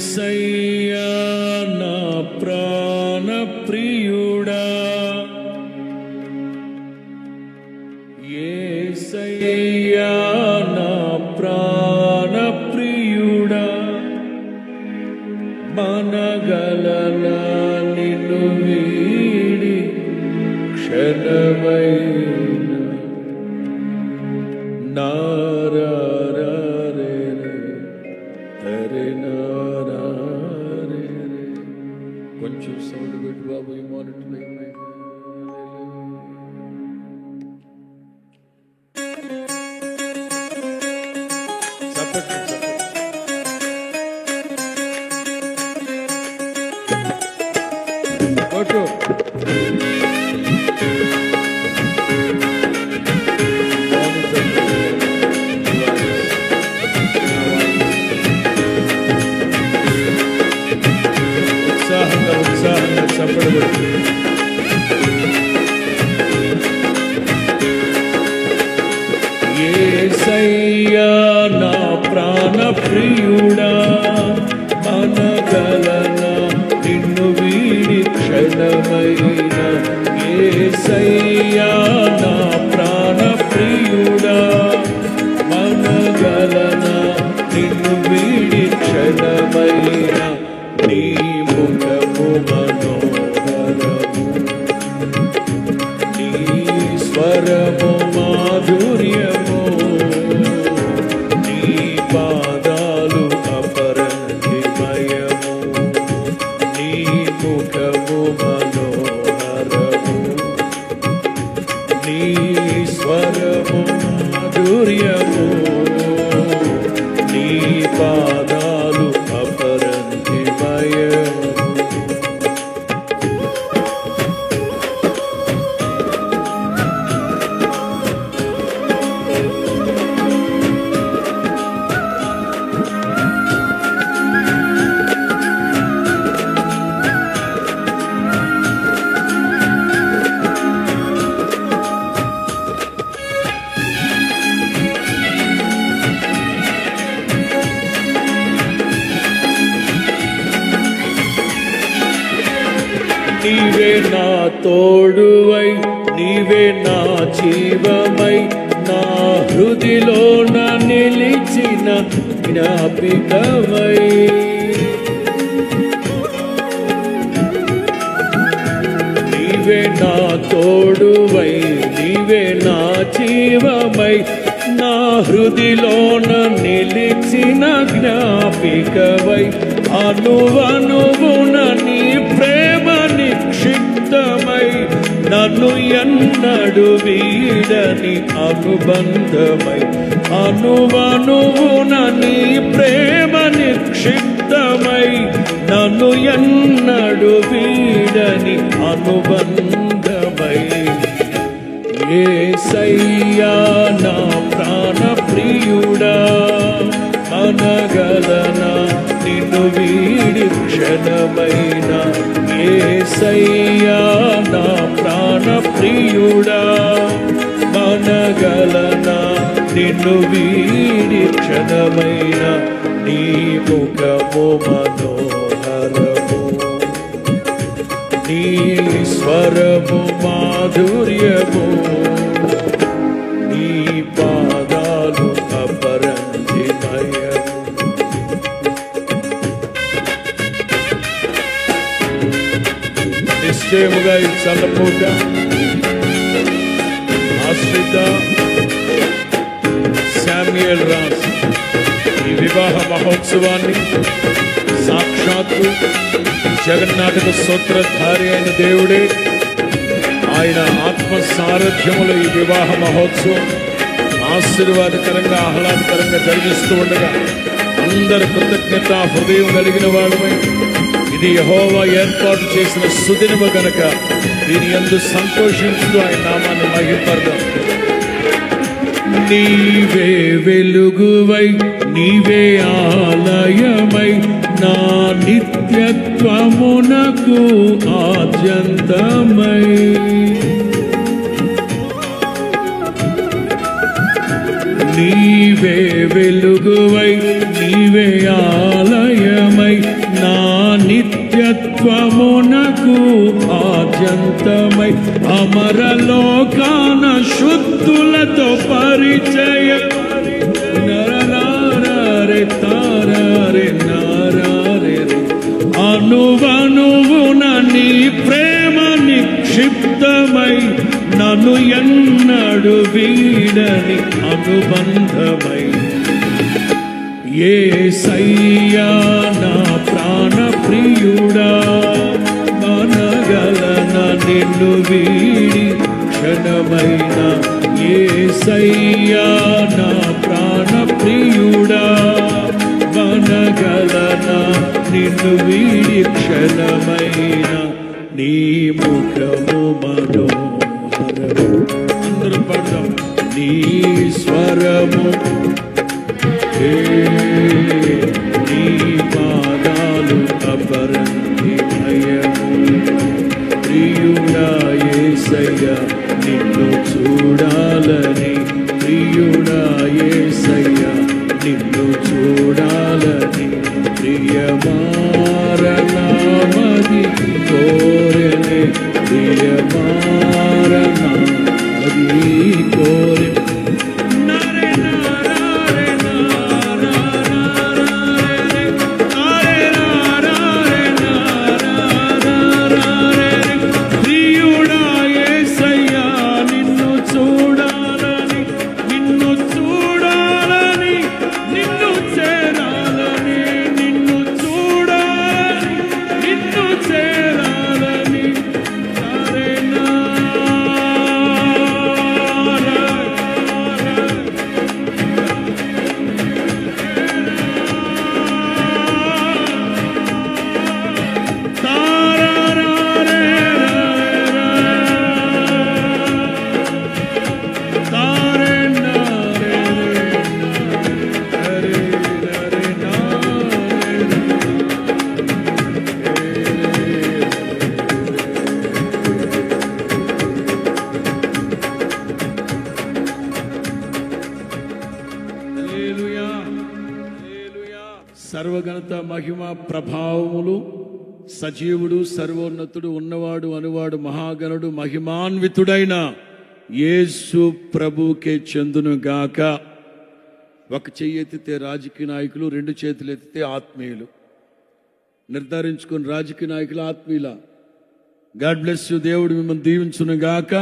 ఏసయ్యా నా ప్రాణ ప్రియుడా. ఏసయ్యా నా ప్రాణ ప్రియుడా. మనగలన కొంచెం సౌండ్ పెట్టి బాబు ఈ మానిటర్ కొట్టు ఉత్సాహంగా ஏற்படுகிறது ముఖము మనోహరము నీవే నా తోడువై నీవే నా జీవమై నా హృదిలోన నిలిచిన జ్ఞాపికవై నీవే నా తోడువై నీవే నా జీవమై నా హృదిలోన నిలిచిన జ్ఞాపికవై అనువనువున నన్ను ఎన్నడు వీడని అనుబంధమై అనువనువున నీ ప్రేమ నిక్షిప్తమై నన్ను ఎన్నడు వీడని అనుబంధమై. ఏసయ్యా నా ప్రాణ ప్రియుడా అనగలన నిన్ను వీడి క్షణమైనా ప్రియుడా మనగలనా నిన్ను వీడి క్షణమైన నీ ముఖము మనోహరము. నీ స్వరము మాధుర్యము. నీ పాదాలు అపరంజిమయము నిశ్చయముగా ఈ చల్లపూట ఆశ్రిత శామ్యుయల్ రాజ్. ఈ వివాహ మహోత్సవాన్ని సాక్షాత్తు జగన్నాటక సూత్రధారి అయిన దేవుడే. ఆయన ఆత్మ సారథ్యములో ఈ వివాహ మహోత్సవం ఆశీర్వాదకరంగా ఆహ్లాదకరంగా జరిగిస్తూ ఉండగా అందరి కృతజ్ఞత హృదయం కలిగిన వాళ్ళమై ఇది యహోవా ఏర్పాటు చేసిన సుదినము కనుక దీని ఎందు సంతోషించు ఆయన నామాన్ని మహిపడదాం నీవే వెలుగువై నీవే ఆలయమై నా నిత్యత్వమునకు ఆద్యంతమై. నీవే వెలుగువై నీవే ఆలయమై అనంతమై అమరలోకాన శుద్ధులతో పరిచయ. నరనారే తారారే నారారే. అనువనువున నీ ప్రేమ నిక్షిప్తమై నన్ను ఎన్నడు వీడని అనుబంధమై. ఏ సయ్యా నా ప్రాణ ప్రియుడా మనగలన నిన్ను వీడి క్షణమైన ఏ సయ్యా నా ప్రాణ ప్రియుడా మనగలన నిన్ను వీడి క్షణమైన నీ ముఖము మనోహరము. అందరూ పడ్డాం నీ స్వరము go. సర్వగణత మహిమ ప్రభావములు సజీవుడు సర్వోన్నతుడు ఉన్నవాడు అనువాడు మహాగణుడు మహిమాన్వితుడైన యేసు ప్రభుకే చెందును గాక ఒక చెయ్యి ఎత్తితే రాజకీయ నాయకులు రెండు చేతులు ఎత్తితే ఆత్మీయులు. నిర్ధారించుకుని రాజకీయ నాయకులు ఆత్మీయుల. గాడ్ బ్లెస్ యు దేవుడు మిమ్మల్ని దీవించును గాక